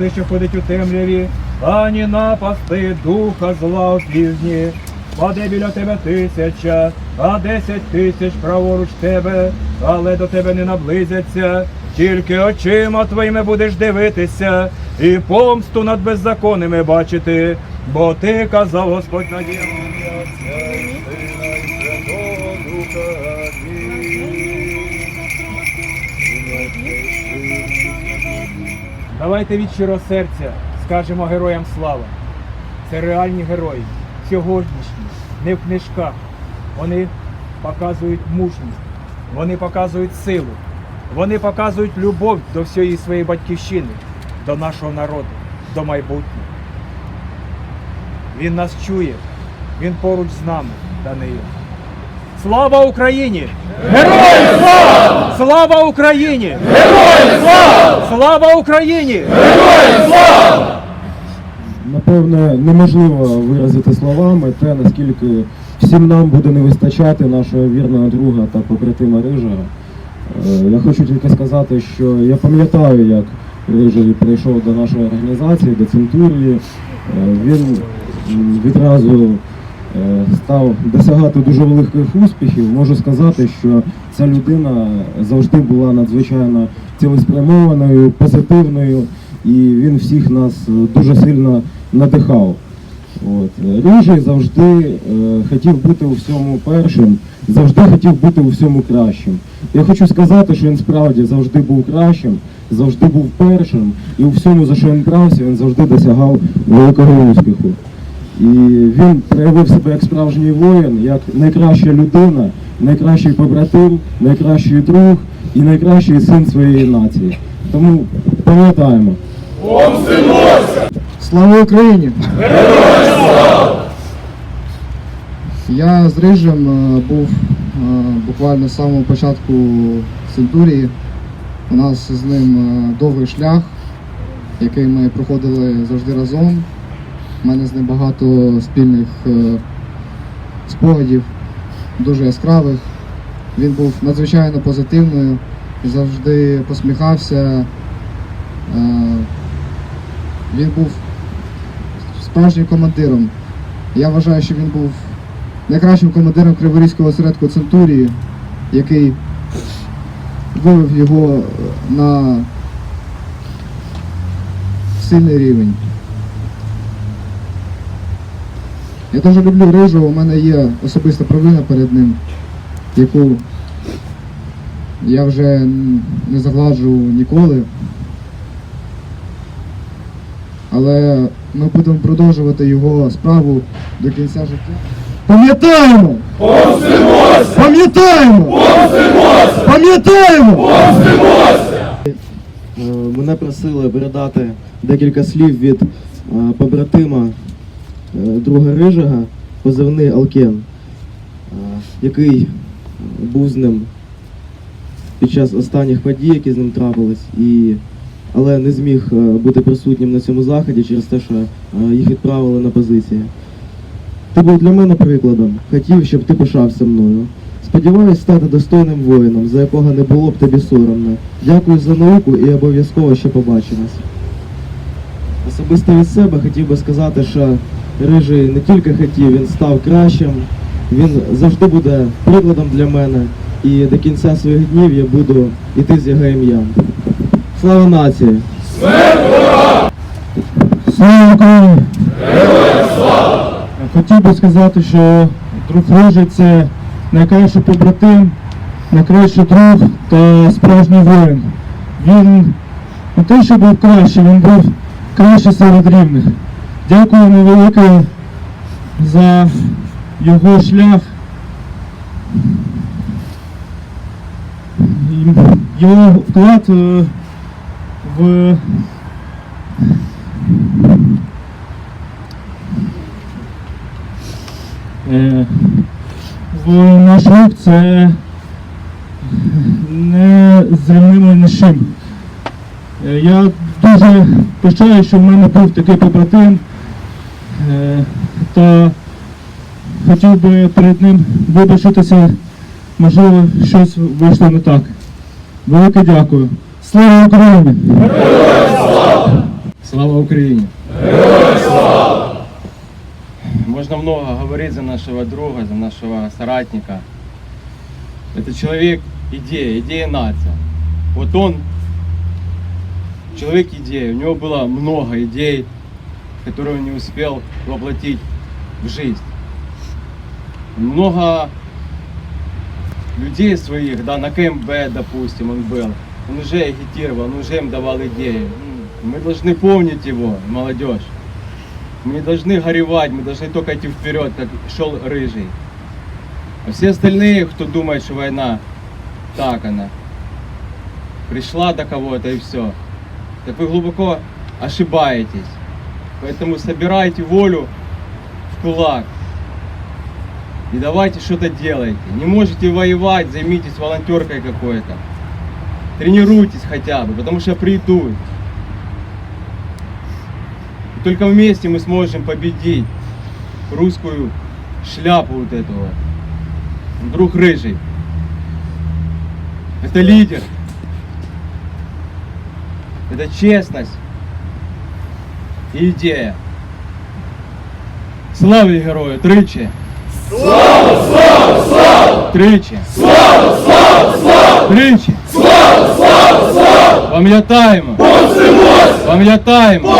Ти, що ходить у темряві, ані напасти духа зла півдні. Паде біля тебе тисяча, а десять тисяч праворуч тебе, але до тебе не наблизяться. Тільки очима твоїми будеш дивитися, і помсту над беззаконними бачити, бо ти казав Господь надія Давайте від щирого серця скажемо героям слава. Це реальні герої, сьогоднішні, не в книжках. Вони показують мужність, вони показують силу, вони показують любов до всієї своєї батьківщини, до нашого народу, до майбутнього. Він нас чує, він поруч з нами, Даниїл. Слава Україні! Героям слава! Слава Україні! Героям слава! Слава Україні! Напевне, неможливо виразити словами те, наскільки всім нам буде не вистачати нашого вірного друга та побратима Рижага. Е, Я хочу тільки сказати, що я пам'ятаю, як Рижий прийшов до нашої організації, до Центурії. Е, Він відразу став досягати дуже великих успіхів. Можу сказати, що ця людина завжди була надзвичайно цілеспрямованою, позитивною, і він всіх нас е, дуже сильно надихав. От. Рижий завжди е, хотів бути у всьому першим, завжди хотів бути у всьому кращим. Я хочу сказати, що він справді завжди був кращим, завжди був першим, і у всьому, за що він брався, він завжди досягав великого успіху. І він проявив себе як справжній воїн, як найкраща людина, найкращий побратим, найкращий друг і найкращий син своєї нації. Тому пам'ятаємо. Слава Україні! Я з Рижем е, був е, буквально з самого початку Центурії. У нас з ним е, довгий шлях, який ми проходили завжди разом. У мене з ним багато спільних е, спогадів, дуже яскравих. Він був надзвичайно позитивною, завжди посміхався. Е, Він був справжнім командиром. Я вважаю, що він був найкращим командиром Криворізького осередку Центурії, який вивів його на сильний рівень. Я дуже люблю Рижу, у мене є особиста провина перед ним, яку я вже не загладжу ніколи. але ми будемо продовжувати його справу до кінця життя. Пам'ятаємо! Пам'ятаємо! Пам'ятаємо! Е, Мене просили передати декілька слів від е, побратима друга Рижага, позивний Алкен, який був з ним під час останніх подій, які з ним трапились, і, але не зміг бути присутнім на цьому заході через те, що їх відправили на позиції. Ти був для мене прикладом. Хотів, щоб ти пишався мною. Сподіваюсь стати достойним воїном, за якого не було б тобі соромно. Дякую за науку і обов'язково ще побачимось. Особисто від себе хотів би сказати, що Рижий не тільки хотів, він став кращим, він завжди буде прикладом для мене. І до кінця своїх днів я буду йти з його ім'ям. Слава нації! Слава Україні! Хотів би сказати, що друг Рижий це найкращий побратим, найкращий друг та справжній воїн. Він не те, що був кращий, він був кращий серед рівних. Дякуємо велике за його шлях. Його вклад е, в Е, в наш рух це не зрівнимо ні з чим. Е, Я дуже пишаю, що в мене був такий побратим, та хотів би перед ним вибачитися, можливо, щось вийшло не так. Велике дякую. Слава Україні! Слава Украине! Можно много говорить за нашего друга, за нашего соратника. Это человек идея, идея нация. Вот он человек идея. У него было много идей, которые он не успел воплотить в жизнь. Много людей своих, да, на КМБ, допустим, он был. Он уже агитировал, он уже им давал идеи. Мы должны помнить его, молодежь. Мы не должны горевать, мы должны только идти вперед, как шел Рыжий. А все остальные, кто думает, что война так она, пришла до кого-то и все, так вы глубоко ошибаетесь. Поэтому собирайте волю в кулак. И давайте что-то делайте. Не можете воевать, займитесь волонтеркой какой-то. Тренируйтесь хотя бы, потому что придут. И только вместе мы сможем победить русскую шляпу вот эту вот. Друг рыжий. Это лидер. Это честность и идея. Слава герою! Тричі! Слава, слава, слава! Тричі! Слава, слава, слава! Тричі! Слава, слава, слава! Пам'ятаємо! Пам'ятаємо!